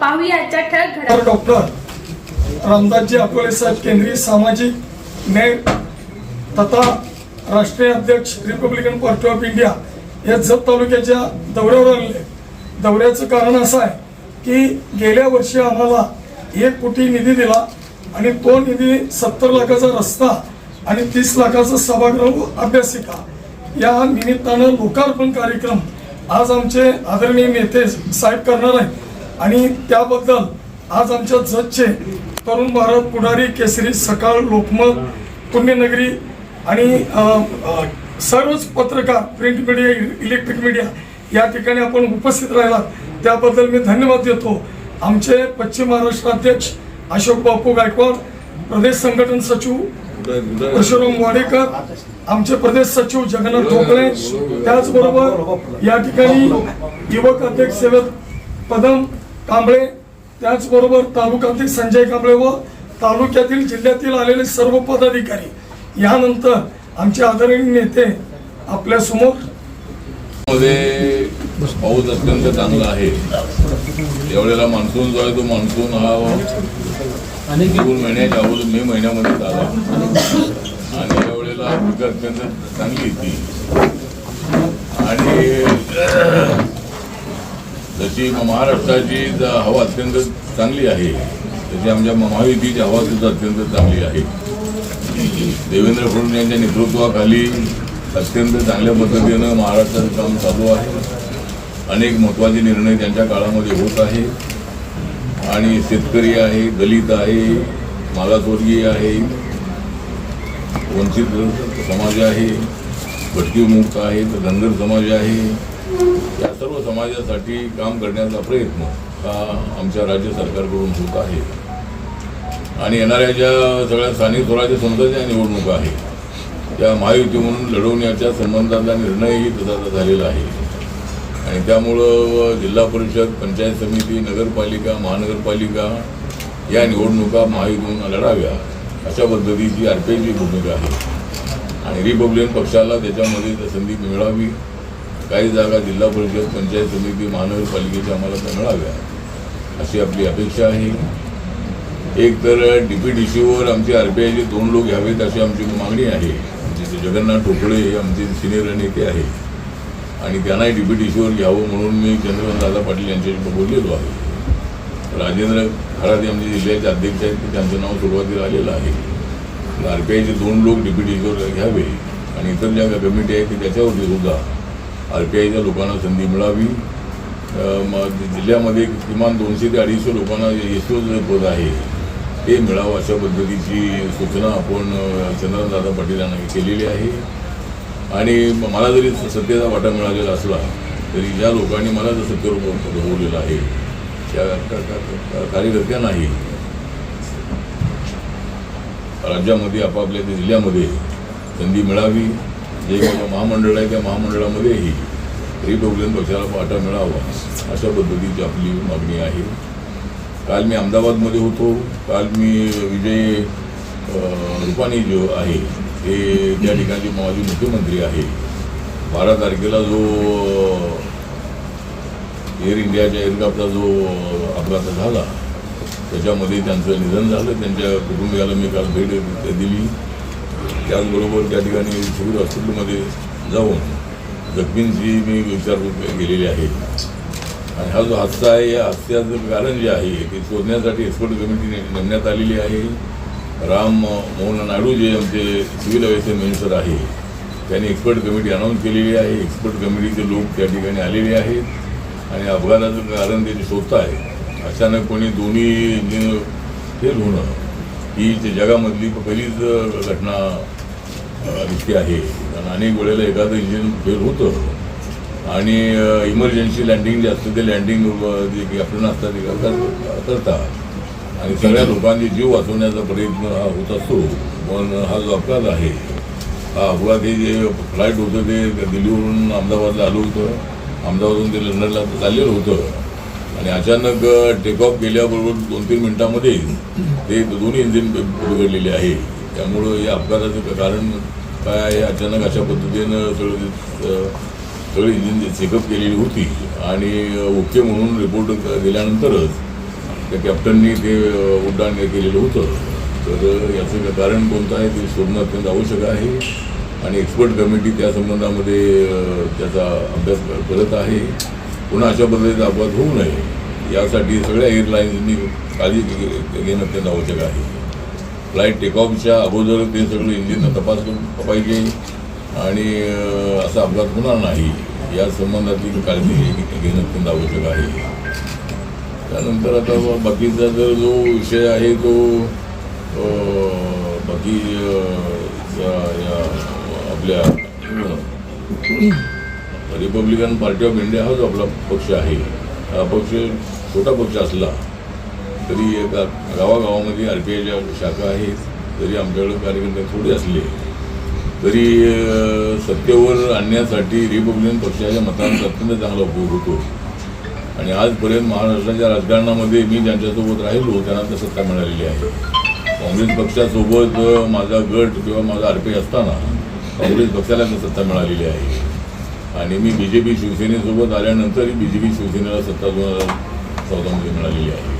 पाहूया आजच्या ठळक घडामोडी. डॉक्टर रामदासजी अकोले साहेब केंद्रीय सामाजिक न्याय तथा राष्ट्रीय अध्यक्ष रिपब्लिकन पार्टी ऑफ इंडिया या जत तालुक्याच्या दौऱ्यावर आलेले दौऱ्याचं कारण असं आहे की गेल्या वर्षी आम्हाला एक कोटी निधी दिला आणि तो निधी सत्तर लाखाचा रस्ता आणि तीस लाखाचा सभागृह अभ्यासिका या निमित्तानं लोकार्पण कार्यक्रम आज आमचे आदरणीय नेते साहेब करणार आहेत. आणि त्याबद्दल आज आमच्या जजचे तरुण भारत पुढारी केसरी सकाळ लोकमत पुण्यनगरी आणि सर्वच पत्रकार प्रिंट मीडिया इलेक्ट्रिक मीडिया या ठिकाणी आपण उपस्थित राहिला. त्याबद्दल मी धन्यवाद देतो. आमचे पश्चिम महाराष्ट्र अध्यक्ष अशोक बापू गायकवाड प्रदेश संघटन सचिव परशुराम वाडेकर आमचे प्रदेश सचिव जगन्नाथ ढोकळे त्याचबरोबर या ठिकाणी युवक अध्यक्ष सेवक पदम कांबळे त्याचबरोबर तालुक्यातील संजय कांबळे व तालुक्यातील जिल्ह्यातील आलेले सर्व पदाधिकारी यानंतर आमचे आदरणीय नेते आपल्यासमोर. मध्ये पाऊस अत्यंत चांगला आहे. यावेळेला मान्सून जो आहे तो मान्सून हा जून महिन्याच्या अगोदर मे महिन्यामध्ये आला आणि यावेळेला पिकं अत्यंत चांगली येते आणि जशी महाराष्ट्राची हवा अत्यंत चांगली आहे. तशी आमच्या महायुतीची हवा सुद्धा अत्यंत चांगली आहे. देवेंद्र फडणवीस यांच्या नेतृत्वाखाली अत्यंत चांगल्या पद्धतीनं महाराष्ट्राचं काम चालू आहे. अनेक महत्त्वाचे निर्णय त्यांच्या काळामध्ये होत आहे. आणि शेतकरी आहे दलित आहे मागासवर्गीय आहे वंचित समाज आहे भटकीमुक्त आहे तर धनगर समाज आहे. या सर्व समाजासाठी काम करण्याचा प्रयत्न हा आमच्या राज्य सरकारकडून होत आहे. आणि येणाऱ्या ज्या सगळ्या स्थानिक स्वराज्य संस्थांच्या निवडणुका आहेत त्या महायुती म्हणून लढवण्याच्या संबंधातला निर्णयही तसाचा झालेला आहे. आणि त्यामुळं जिल्हा परिषद पंचायत समिती नगरपालिका महानगरपालिका या निवडणुका महायुतीतून लढाव्या अशा पद्धतीची आर पी भूमिका आहे. आणि रिपब्लिकन पक्षाला त्याच्यामध्ये तर संधी मिळावी काही जागा जिल्हा परिषद पंचायत समिती महानगरपालिकेच्या आम्हाला त्या मिळाव्या अशी आपली अपेक्षा आहे. एक तर डीपीडीसीवर आमचे आर पी आयचे दोन लोक घ्यावेत अशी आमची मागणी आहे. म्हणजे आमचे जगन्नाथ ठोकळे हे आमचे सिनियर नेते आहे आणि त्यांनाही डीपीडीसीवर घ्यावं म्हणून मी चंद्रकांत दादा पाटील यांच्याशी बोललेलो आहे. राजेंद्र खराते आमचे जिल्ह्याचे अध्यक्ष आहेत त्यांचं नाव सुरुवातीला आलेलं आहे. आर पी आयचे दोन लोक डीपीडीसीवर घ्यावे आणि इतर ज्या कमिटी आहेत की त्याच्यावरती सुद्धा आर पी आयच्या लोकांना संधी मिळावी. मग जिल्ह्यामध्ये किमान दोनशे ते अडीचशे लोकांना एसओ पद आहे. ते मिळावं अशा पद्धतीची सूचना आपण अ, पाटील यांना केलेली आहे. आणि मला जरी सत्तेचा वाटा मिळालेला असला तरी ज्या लोकांनी मला जर सत्तेवर बसवलेलं आहे त्या कार्यकर्त्या नाही. कार्यकर्त्यांनाही राज्यामध्ये आपापल्या जिल्ह्यामध्ये संधी मिळावी. जे काही महामंडळ आहे. त्या महामंडळामध्येही रिपब्लिकन पक्षाला वाटा मिळावा. अशा पद्धतीची आपली मागणी आहे. काल मी अहमदाबादमध्ये होतो. काल मी विजय रुपानी जो आहे ते त्या ठिकाणी माजी मुख्यमंत्री आहे. बारा तारखेला जो एअर इंडियाच्या एअरक्राफ्टचा जो अपघात झाला त्याच्यामध्ये त्यांचं निधन झालं. त्यांच्या कुटुंबियाला मी काल भेट दिली. त्याचबरोबर त्या ठिकाणी सिव्हिल हॉस्पिटलमध्ये जाऊन जखमींची मी विचारपूस गेलेली आहे. आणि हा जो हादसा आहे या हादस्याचं कारण जे आहे ते शोधण्यासाठी एक्सपर्ट कमिटी नेमण्यात आलेली आहे. राम मोहन नायडू जे आमचे सिव्हिल अव्हिएशन मिनिस्टर आहे त्यांनी एक्सपर्ट कमिटी अनाऊन्स केलेली आहे. एक्सपर्ट कमिटीचे लोक त्या ठिकाणी आलेले आहेत. आणि अपघाताचं कारण ते शोधत आहे अचानक कोणी दोन्ही इंजिन फेल होणं ही जगामधली पहिलीच घटना अ, आहे. कारण अनेक वेळेला एखादं इंजिन फेल होतं. आणि इमर्जन्सी लँडिंग जे असतं ते लँडिंग जे कॅप्टन असतात ते करतात करतात आणि सगळ्या लोकांचे जीव वाचवण्याचा प्रयत्न हा होत असतो. पण हा जो अपघात आहे हा अपघात हे जे फ्लाईट होतं ते दिल्लीवरून अहमदाबादला आलं होतं. अहमदाबादहून ते लंडनला चाललेलं होतं. आणि अचानक टेक ऑफ केल्याबरोबर दोन तीन मिनिटांमध्ये ते दोन्ही इंजिन बिघडलेले आहे त्यामुळं या अपघाताचं कारण काय आहे? अचानक अशा पद्धतीनं सगळं सगळी इंजिन चेकअप केलेली होती आणि ओके म्हणून रिपोर्ट दिल्यानंतरच त्या कॅप्टननी ते उड्डाण केलेलं होतं. तर याचं कारण कोणतं आहे ते शोधणं अत्यंत आवश्यक आहे आणि एक्सपर्ट कमिटी त्या संबंधामध्ये त्याचा अभ्यास करत आहे. पुन्हा अशा पद्धतीचा अपघात होऊ नये. यासाठी सगळ्या एअरलाईन्सनी काळजी घेणं अत्यंत आवश्यक आहे. फ्लाईट टेकऑफच्या अगोदर ते सगळं इंजिन तपासलं पाहिजे आणि असा अपघात होणार नाही. या संबंधातली काळजी घेणं अत्यंत आवश्यक आहे. त्यानंतर आता बाकीचा जर जो विषय आहे तो बाकी या- आपल्या रिपब्लिकन पार्टी ऑफ इंडिया हा जो आपला पक्ष आहे हा पक्ष छोटा पक्ष असला तरी एका गावागावामध्ये आर पी आयच्या शाखा आहेत तरी आमच्याकडे कार्यकर्ते थोडे असले तरी सत्तेवर आणण्यासाठी रिपब्लिकन पक्षाच्या मतांचा अत्यंत चांगला उपयोग होतो आणि आजपर्यंत महाराष्ट्राच्या राजकारणामध्ये मी ज्यांच्यासोबत राहिलो त्यांना तर सत्ता मिळालेली आहे. काँग्रेस पक्षासोबत माझा गट किंवा माझा आर पी आय असताना काँग्रेस पक्षाला तर सत्ता मिळालेली आहे. आणि मी बी जे पी शिवसेनेसोबत आल्यानंतरही बी जे पी शिवसेनेला सत्ता दोन हजार चौदामध्ये मिळालेली आहे.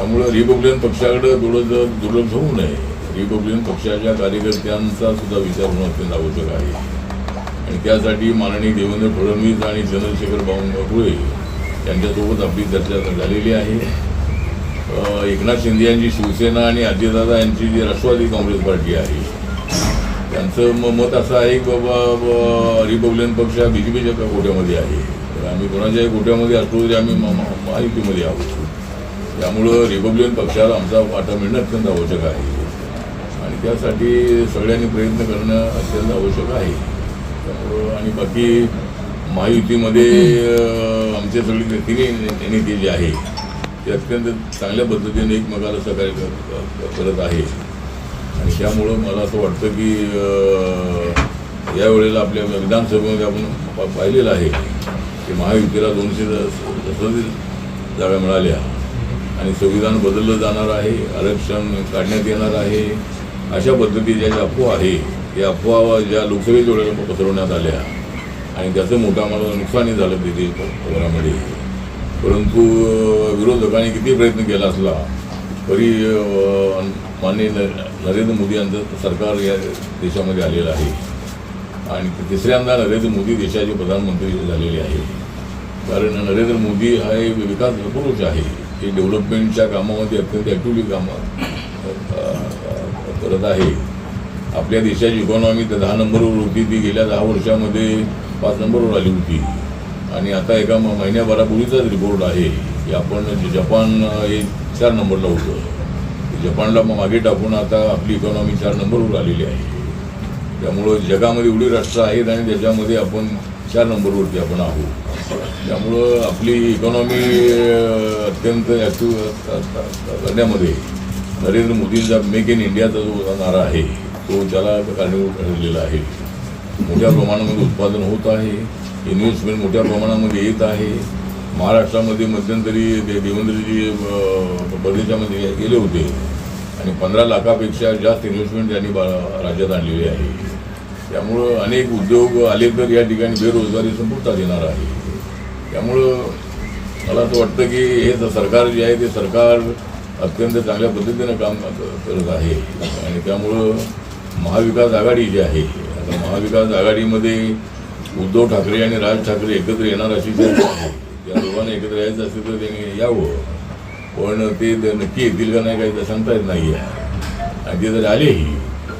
त्यामुळं रिपब्लिकन पक्षाकडे थोडं दुर्लक्ष होऊ नये. रिपब्लिकन पक्षाच्या कार्यकर्त्यांचा सुद्धा विचार होणं अत्यंत आवश्यक आहे. आणि त्यासाठी माननीय देवेंद्र फडणवीस आणि चंद्रशेखर बावनकुळे यांच्यासोबत आपली चर्चा झालेली आहे. एकनाथ शिंदे यांची शिवसेना आणि अजितदादा यांची जी राष्ट्रवादी काँग्रेस पार्टी आहे त्यांचं म मत असं आहे की बाबा रिपब्लिकन पक्ष हा बी जे पीच्या कोट्यामध्ये आहे. तर आम्ही कोणाच्याही कोट्यामध्ये असलो तरी आम्ही म- महायुतीमध्ये आहोत. त्यामुळं रिपब्लिकन पक्षाला आमचा वाटा मिळणं अत्यंत आवश्यक आहे. आणि त्यासाठी सगळ्यांनी प्रयत्न करणं अत्यंत आवश्यक आहे. त्यामुळं आणि बाकी महायुतीमध्ये आमचे सगळे तिन्ही नेते जे आहे ते अत्यंत चांगल्या पद्धतीने एकमेकाला सहकार्य कर- करत आहे. आणि त्यामुळं मला असं वाटतं की यावेळेला आपल्या विधानसभेमध्ये आपण पा- पाहिलेलं आहे की महायुतीला दोनशे सदतीस जागा मिळाल्या. आणि संविधान बदललं जाणार आहे आरक्षण काढण्यात येणार आहे अशा पद्धतीच्या ज्या अफवा आहे त्या अफवा ज्या लोकसभेच्या वेळेला पसरवण्यात आल्या आणि त्याचं मोठं आम्हाला नुकसानही झालं तिथे पवारामध्ये परंतु विरोधकांनी किती प्रयत्न केला असला तरी माननीय न- नरेंद्र मोदी यांचं सरकार या देशामध्ये आलेलं आहे. आणि तिसऱ्यांदा नरेंद्र मोदी देशाचे प्रधानमंत्री झालेले आहे कारण नरेंद्र मोदी हा एक विकास पुरुष आहे. ते डेव्हलपमेंटच्या कामामध्ये अत्यंत ॲक्टिव्हली कामं करत आहे. आपल्या देशाची इकॉनॉमी तर दहा नंबरवर होती ती गेल्या दहा वर्षामध्ये पाच नंबरवर आली होती. आणि आता एका म- महिन्याभरापूर्वीचाच रिपोर्ट आहे की आपण जे जपान हे चार नंबरला होतं. जपानला मग मागे टाकून आता आपली इकॉनॉमी चार नंबरवर आलेली आहे. त्यामुळं जगामध्ये एवढी राष्ट्र आहेत आणि त्याच्यामध्ये आपण चार नंबरवरती आपण आहोत. त्यामुळं आपली इकॉनॉमी अत्यंत ॲक्टिव्ह करण्यामध्ये नरेंद्र मोदींचा मेक इन इंडियाचा जो नारा आहे तो त्याला कारणीभूत ठरलेला आहे. मोठ्या प्रमाणामध्ये उत्पादन होत आहे इन्व्हेस्टमेंट मोठ्या प्रमाणामध्ये येत आहे. महाराष्ट्रामध्ये मध्यंतरी ते देवेंद्रजी परदेशामध्ये गेले होते. आणि पंधरा लाखापेक्षा जास्त इन्व्हेस्टमेंट त्यांनी बा- राज्यात आणलेली आहे. त्यामुळं अनेक उद्योग आले तर या ठिकाणी बेरोजगारी संपुष्टात येणार आहे. त्यामुळं मला असं वाटतं की हे सरकार जे आहे ते सरकार अत्यंत चांगल्या पद्धतीनं काम करत आहे. आणि त्यामुळं महाविकास आघाडी जी आहे आता महाविकास आघाडीमध्ये उद्धव ठाकरे आणि राज ठाकरे एकत्र येणार अशी चर्चा आहे. त्या दोघांना एकत्र यायचं असेल तर त्यांनी यावं. पण ते नक्की येतील का नाही काही तर सांगता येत नाही आहे आणि ते जर आलेही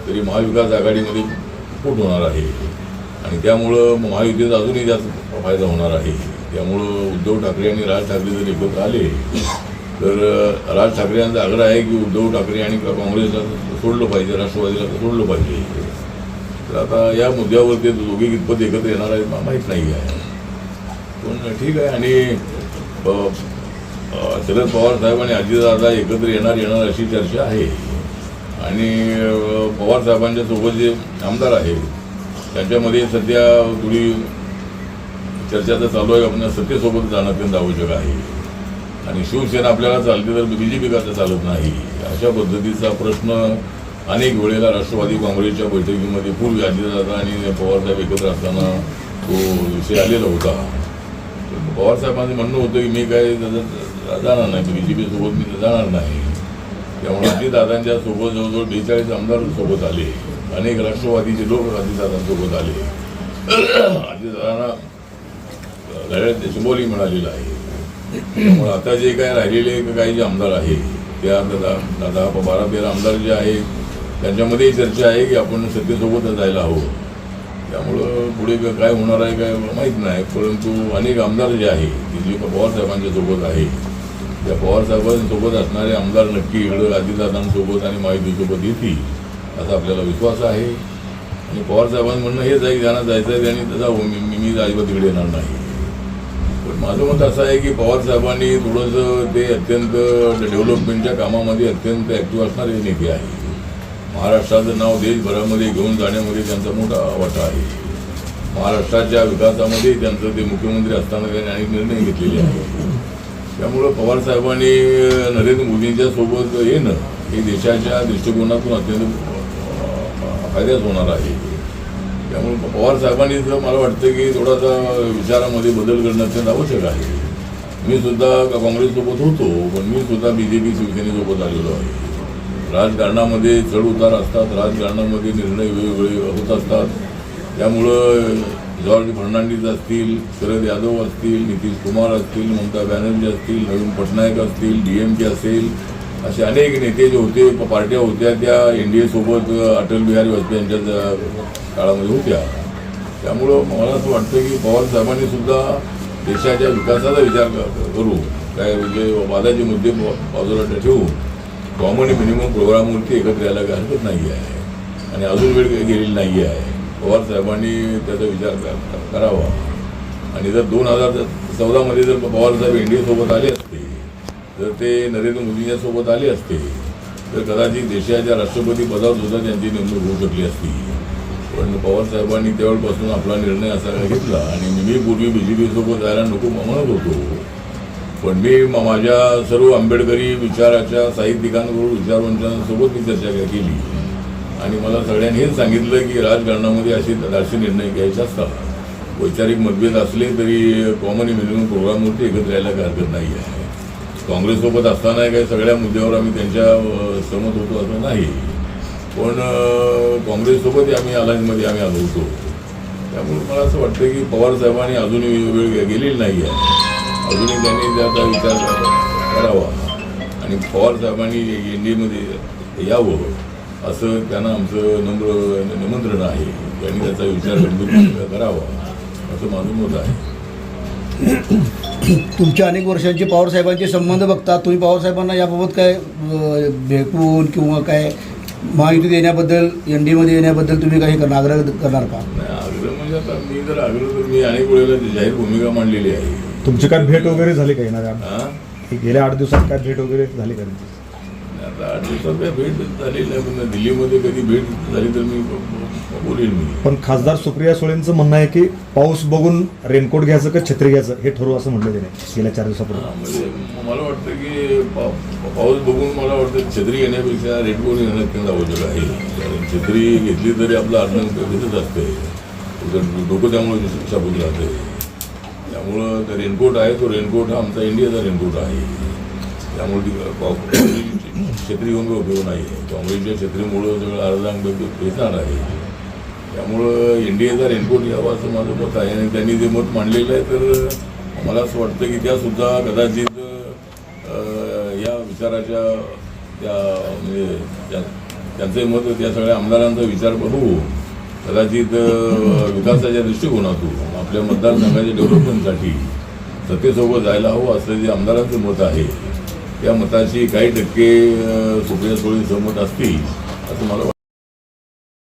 तरी महाविकास आघाडीमध्ये फूट होणार आहे. आणि त्यामुळं महायुतीचा अजूनही जास्त फायदा होणार आहे. त्यामुळं उद्धव ठाकरे आणि राज ठाकरे जर एकत्र आले तर राज ठाकरे यांचा आग्रह आहे की उद्धव ठाकरे आणि काँग्रेसला सोडलं पाहिजे राष्ट्रवादीला सोडलं पाहिजे. तर आता या मुद्द्यावर ते दोघे कितपत एकत्र येणार आहेत माहीत नाही आहे. पण ठीक आहे आणि शरद पवार साहेब आणि अजितदादा एकत्र येणार येणार अशी चर्चा आहे. आणि पवारसाहेबांच्या पवार सोबत जे आमदार आहेत त्यांच्यामध्ये सध्या थोडी चर्चा तर चालू आहे. आपण सत्तेसोबत जाणं अत्यंत आवश्यक आहे. आणि शिवसेना आपल्याला चालते तर बी जे पी का तर चालत नाही. अशा पद्धतीचा प्रश्न अनेक वेळेला राष्ट्रवादी काँग्रेसच्या बैठकीमध्ये पूर्वी जाता आणि पवारसाहेब एकत्र असताना तो विषय आलेला होता. पवारसाहेबांचं म्हणणं होतं की मी काय त्याचं जाणार नाही बी जे पीसोबत मी जाणार नाही. त्यामुळे अजितदादांच्या सोबत जवळजवळ बेचाळीस आमदार सोबत आले. अनेक राष्ट्रवादीचे लोक अजितदादांसोबत आले. अजितदादांना लढ्यात शिंबोली मिळालेलं आहे. त्यामुळे आता जे काय राहिलेले काही जे आमदार आहे त्या दादा दादा बारा तेरा आमदार जे आहेत त्यांच्यामध्येही चर्चा आहे की आपण सत्तेसोबतच जायला हवं. त्यामुळं पुढे काय होणार आहे काय माहीत नाही. परंतु अनेक आमदार जे आहे की जे पवारसाहेबांच्या सोबत आहे त्या पवार साहेबांसोबत असणारे आमदार नक्की इकडं अजितदादांसोबत आणि माहितीसोबत येतील असा आपल्याला विश्वास आहे. आणि पवारसाहेबांना म्हणणं हेच आहे की ज्यांना जायचं आहे त्यांनी तसा मी मी अजिबात तिकडे येणार नाही. पण माझं मत असं आहे की पवारसाहेबांनी थोडंसं ते अत्यंत डेव्हलपमेंटच्या कामामध्ये अत्यंत ॲक्टिव्ह असणारे नेते आहे महाराष्ट्राचं नाव देशभरामध्ये घेऊन जाण्यामध्ये त्यांचा मोठा वाटा आहे. महाराष्ट्राच्या विकासामध्ये त्यांचं ते मुख्यमंत्री असताना त्यांनी अनेक निर्णय घेतलेले आहेत. त्यामुळं पवार साहेबांनी नरेंद्र मोदींच्या सोबत येणं हे देशाच्या दृष्टिकोनातून अत्यंत फायद्याच होणार आहे. त्यामुळे पवार साहेबांनी जर मला वाटतं की थोडासा विचारामध्ये बदल करणं अत्यंत आवश्यक आहे. मी सुद्धा काँग्रेससोबत होतो पण मी सुद्धा बी जे पी शिवसेनेसोबत आलेलो आहे. राजकारणामध्ये चढ उतार असतात राजकारणामध्ये निर्णय वेगवेगळे होत असतात. त्यामुळं जॉर्ज फर्नांडिस असतील शरद यादव असतील नितीश कुमार असतील ममता बॅनर्जी असतील नवीन पटनायक असतील डी एम के असेल असे अनेक नेते जे होते पार्ट्या होत्या त्या एन डी एसोबत अटल बिहारी वाजपेयी यांच्या काळामध्ये होत्या. त्यामुळं मला असं वाटतं की पवार साहेबांनी सुद्धा देशाच्या विकासाचा विचार करू. काय म्हणजे वादाचे मुद्दे बाजूला ठेवू. कॉमन मिनिमम प्रोग्रामवरती एकत्र यायला काही हरकत नाही आहे आणि अजून वेळ गेलेली नाही आहे पवार साहेबांनी त्याचा विचार करावा. आणि जर दोन हजार चौदामध्ये जर पवारसाहेब एन डी एसोबत आले असते तर ते नरेंद्र मोदींच्या सोबत आले असते तर कदाचित देशाच्या राष्ट्रपती पदावर सुद्धा त्यांची नेमणूक होऊ शकली असती. पण पवार साहेबांनी त्यावेळपासून आपला निर्णय असा घेतला आणि मी पूर्वी बी जे पीसोबत जायला नको म्हणत होतो. पण मी म- माझ्या सर्व आंबेडकरी विचाराच्या साहित्यिकांबरोबर विचारवंतांसोबत मी चर्चा केली. आणि मला सगळ्यांनी हेच सांगितलं की राजकारणामध्ये असे असे निर्णय घ्यायचे असतात वैचारिक मतभेद असले तरी कॉमन मिनिमम प्रोग्रामवरती एकत्र यायला काही हरकत नाही आहे. काँग्रेससोबत असताना काही सगळ्या मुद्द्यावर आम्ही त्यांच्या सहमत होतो असं नाही. पण काँग्रेससोबत काँग्रेससोबतही आम्ही अलायन्समध्ये आम्ही आलो होतो. त्यामुळे मला असं वाटतं की पवार साहेबांनी अजूनही वेळ गेलेली नाही आहे. अजूनही त्यांनी त्याचा विचार करावा. आणि पवार साहेबांनी एन डी एमध्ये यावं असं त्यांना आमचं नम्र निमंत्रण आहे. त्यांनी त्याचा विचार गंभीर करावा असं माझं मत आहे. तुमच्या अनेक वर्षांचे पवार साहेबांचे संबंध बघता तुम्ही पवार साहेबांना याबाबत काय भेटून किंवा काय माहिती देण्याबद्दल एन डीमध्ये येण्याबद्दल तुम्ही काही करणार आग्रह करणार का? नाही आग्रह म्हणजे आता मी जर आग्रह तर मी अनेक वेळेला जाहीर भूमिका मांडलेली आहे. तुमची काय भेट वगैरे झाली का येणाऱ्या? हा? गेल्या आठ दिवसात काय भेट वगैरे झाली का? आता आठ दिवसात भेट नाही पण दिल्लीमध्ये कधी भेट झाली तर मी बोलेन मी. पण खासदार सुप्रिया सुळेंचं म्हणणं आहे की पाऊस बघून रेनकोट घ्यायचं का छत्री घ्यायचं? हे ठरवू असं म्हटलं त्याने गेल्या चार दिवसापूर्वी. म्हणजे मला वाटतं की पा- पाऊस बघून मला वाटतं छत्री घेण्यापेक्षा रेडकोट घेणं अत्यंत आवश्यक आहे. कारण छत्री घेतली तरी आपलं अर्धन भेटत असते डोकं त्यामुळे शाबूत राहते. त्यामुळं ते रेनकोट आहे तो रेनकोट हा आमचा इंडियाचा रेनकोट आहे. त्यामुळे ती पा- काँग्रेसची छत्री घेऊन काही उपयोग नाही आहे काँग्रेसच्या छत्रीमुळं सगळं अर्धांग भेटणार आहे त्यामुळं इंडियाचा रेनकोट यावा असं माझं मत आहे आणि त्यांनी जे मत मांडलेलं आहे तर मला असं वाटतं की त्यासुद्धा कदाचित या विचाराच्या त्या म्हणजे त्या- त्यांचे मत त्या सगळ्या आमदारांचा विचार बघू कदाचित विकासाच्या दृष्टिकोनातून आपल्या मतदारसंघाच्या डेव्हलपमेंटसाठी सत्तेसोबत जायला हवं असं जे आमदारांचं मत आहे या मताशी काही टक्के सुप्रिया सुळे सहमत असतील असं मला वाटतं.